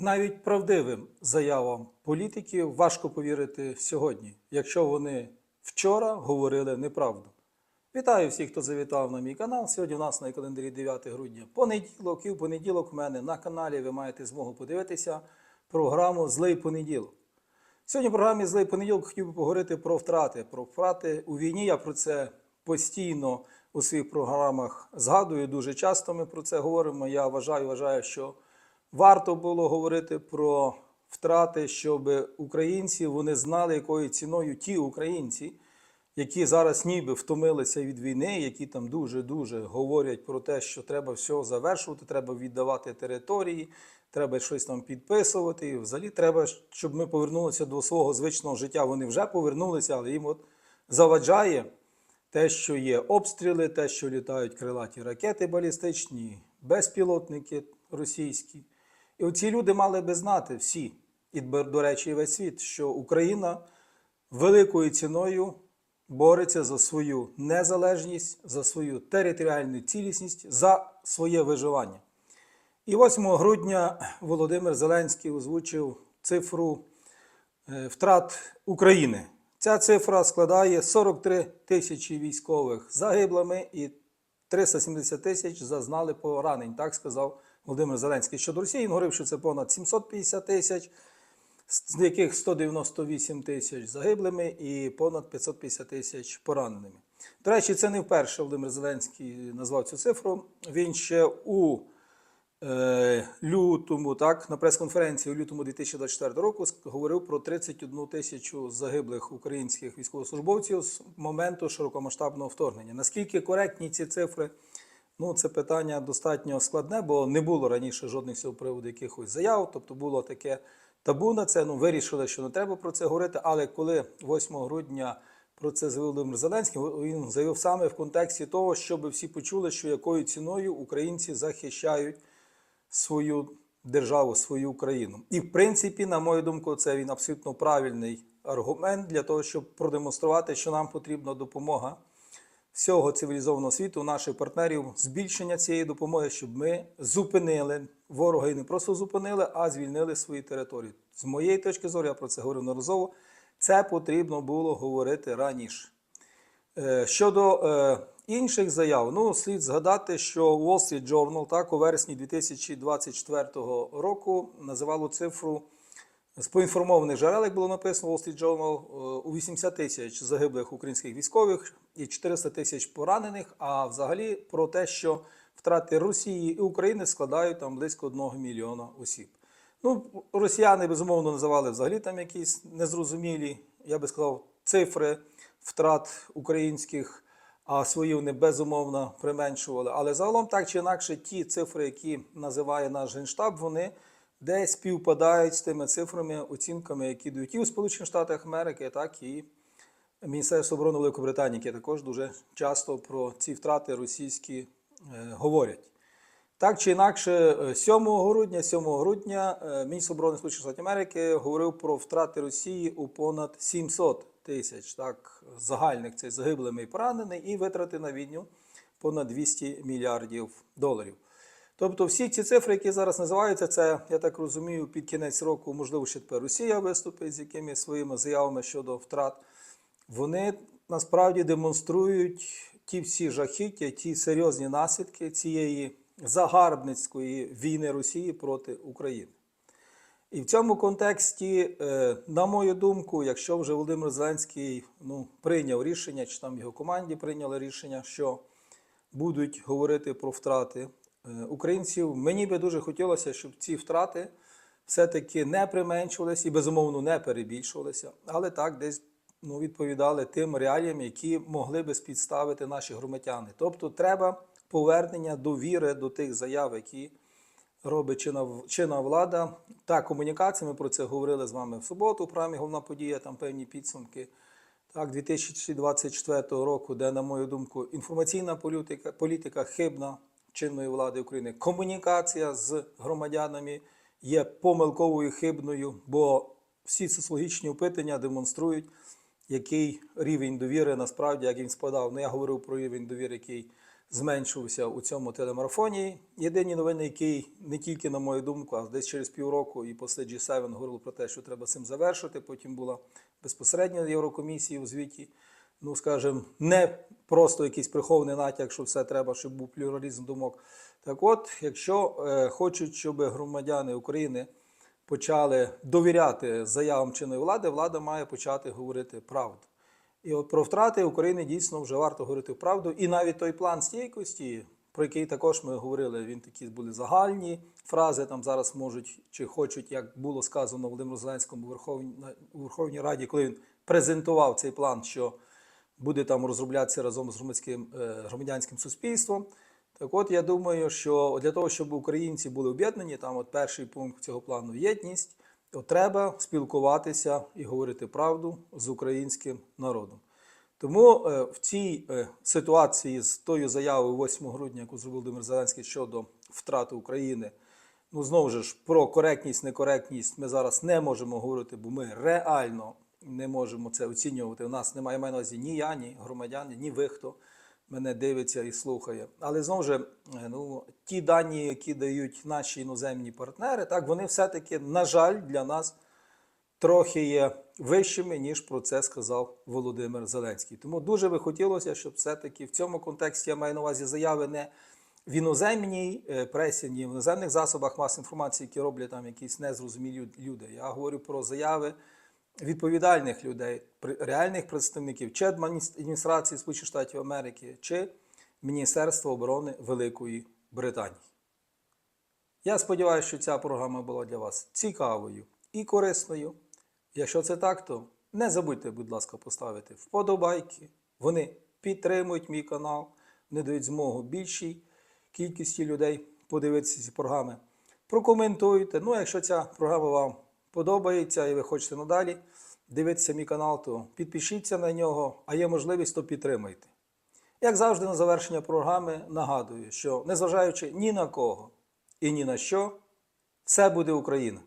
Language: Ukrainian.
Навіть правдивим заявам політиків важко повірити сьогодні, якщо вони вчора говорили неправду. Вітаю всіх, хто завітав на мій канал. Сьогодні у нас на календарі 9 грудня понеділок. І в понеділок у мене на каналі ви маєте змогу подивитися програму Злий понеділок. Сьогодні в програмі Злий понеділок хотів би поговорити про втрати. Про втрати у війні. Я про це постійно у своїх програмах згадую. Дуже часто ми про це говоримо. Я вважаю, вважаю, що варто було говорити про втрати, щоб українці вони знали, якою ціною ті українці, які зараз ніби втомилися від війни, які там дуже-дуже говорять про те, що треба все завершувати, треба віддавати території, треба щось там підписувати. І взагалі треба, щоб ми повернулися до свого звичного життя. Вони вже повернулися, але їм от заваджає те, що є обстріли, те, що літають крилаті ракети балістичні, безпілотники російські. І оці люди мали би знати всі, і до речі, і весь світ, що Україна великою ціною бореться за свою незалежність, за свою територіальну цілісність, за своє виживання. І 8 грудня Володимир Зеленський озвучив цифру е, втрат України. Ця цифра складає 43 тисячі військових загиблими і 370 тисяч зазнали поранень, так сказав Володимир Зеленський. Щодо Росії він говорив, що це понад 750 тисяч, з яких 198 тисяч загиблими і понад 550 тисяч пораненими. До речі, це не вперше Володимир Зеленський назвав цю цифру. Він ще у е, лютому, так, на прес-конференції у лютому 2024 року говорив про 31 тисячу загиблих українських військовослужбовців з моменту широкомасштабного вторгнення. Наскільки коректні ці цифри? Ну, це питання достатньо складне, бо не було раніше жодних цього приводу якихось заяв, тобто було таке табу на це. Ну, вирішили, що не треба про це говорити. Але коли 8 грудня про це заявив Володимир Зеленський, він заявив саме в контексті того, щоб всі почули, що якою ціною українці захищають свою державу, свою Україну. І в принципі, на мою думку, це він абсолютно правильний аргумент для того, щоб продемонструвати, що нам потрібна допомога всього цивілізованого світу, наших партнерів, збільшення цієї допомоги, щоб ми зупинили ворога і не просто зупинили, а звільнили свої території. З моєї точки зору, я про це говорив неразово, це потрібно було говорити раніше. Е, Щодо е, інших заяв, ну слід згадати, що Wall Street Journal так у вересні 2024 року називало цифру з поінформованих джерел, як було написано Wall Street Journal, е, у 80 тисяч загиблих українських військових і 400 тисяч поранених. А взагалі про те, що втрати Росії і України складають там близько 1 мільйона осіб. Ну, росіяни безумовно називали взагалі там якісь незрозумілі, я би сказав, цифри втрат українських, а свої вони безумовно применшували. Але загалом так чи інакше, ті цифри, які називає наш генштаб, вони десь співпадають з тими цифрами, оцінками, які дають і у Сполучених Штатах Америки, так і Міністерство оборони Великобританії, яке також дуже часто про ці втрати російські е, говорять. Так чи інакше, е, 7 грудня, 7 грудня е, міністр оборони Сполучених Штатів Америки говорив про втрати Росії у понад 700 тисяч так, загальних це загиблими і пораненими, і витрати на війну понад 200 мільярдів доларів. Тобто всі ці цифри, які зараз називаються, це, я так розумію, під кінець року, можливо, ще тепер Росія виступить з якимись своїми заявами щодо втрат. Вони насправді демонструють ті всі жахіття, ті серйозні наслідки цієї загарбницької війни Росії проти України. І в цьому контексті, е, на мою думку, якщо вже Володимир Зеленський ну, прийняв рішення, чи там його команді прийняли рішення, що будуть говорити про втрати українців, мені би дуже хотілося, щоб ці втрати все-таки не применшувалися і, безумовно, не перебільшувалися, але так десь ну, відповідали тим реаліям, які могли би спідставити наші громадяни. Тобто треба повернення довіри до тих заяв, які робить чинна, чинна влада. Та комунікація, ми про це говорили з вами в суботу, в головна подія, там певні підсумки. Так, 2024 року, де, на мою думку, інформаційна політика, політика хибна чинної влади України, комунікація з громадянами є помилковою хибною, бо всі соціологічні опитання демонструють, який рівень довіри насправді, як він спадав. Ну, я говорив про рівень довіри, який зменшувався у цьому телемарафоні. Єдині новини, які не тільки на мою думку, а десь через півроку і після G7 говорили про те, що треба цим завершити. Потім була безпосередньо Єврокомісії у звіті. Ну, скажімо, не просто якийсь прихований натяк, що все треба, щоб був плюралізм думок. Так от, якщо е, хочуть, щоб громадяни України почали довіряти заявам чинної влади, влада має почати говорити правду. І от про втрати України дійсно вже варто говорити правду. І навіть той план стійкості, про який також ми говорили, він такі були загальні фрази. Там зараз можуть чи хочуть, як було сказано Володимиру Зеленському у Верховній Раді, коли він презентував цей план, що буде там розроблятися разом з громадським е, громадянським суспільством. Так от я думаю, що для того, щоб українці були об'єднані, там от перший пункт цього плану єдність, то треба спілкуватися і говорити правду з українським народом. Тому е, в цій е, ситуації з тою заявою 8 грудня, яку зробив Володимир Зеленський щодо втрати України, ну знову ж про коректність, некоректність ми зараз не можемо говорити, бо ми реально не можемо це оцінювати. У нас немає маю на увазі ні я, ні громадяни, ні ви, хто мене дивиться і слухає. Але знову ж, е, ну, ті дані, які дають наші іноземні партнери, так вони все-таки, на жаль, для нас трохи є вищими, ніж про це сказав Володимир Зеленський. Тому дуже би хотілося, щоб все-таки в цьому контексті я маю на увазі заяви не в іноземній е, пресі, ні в іноземних засобах масової інформації, які роблять там якісь незрозумілі люди. Я говорю про заяви відповідальних людей, реальних представників чи адміністрації Сполучених Штатів Америки, чи Міністерства оборони Великої Британії. Я сподіваюся, що ця програма була для вас цікавою і корисною. Якщо це так, то не забудьте, будь ласка, поставити вподобайки. Вони підтримують мій канал, вони дають змогу більшій кількості людей подивитися ці програми. Прокоментуйте. Ну, якщо ця програма вам подобається і ви хочете надалі дивитися мій канал, то підпишіться на нього, а є можливість, то підтримайте. Як завжди, на завершення програми нагадую, що незважаючи ні на кого і ні на що, все буде Україна.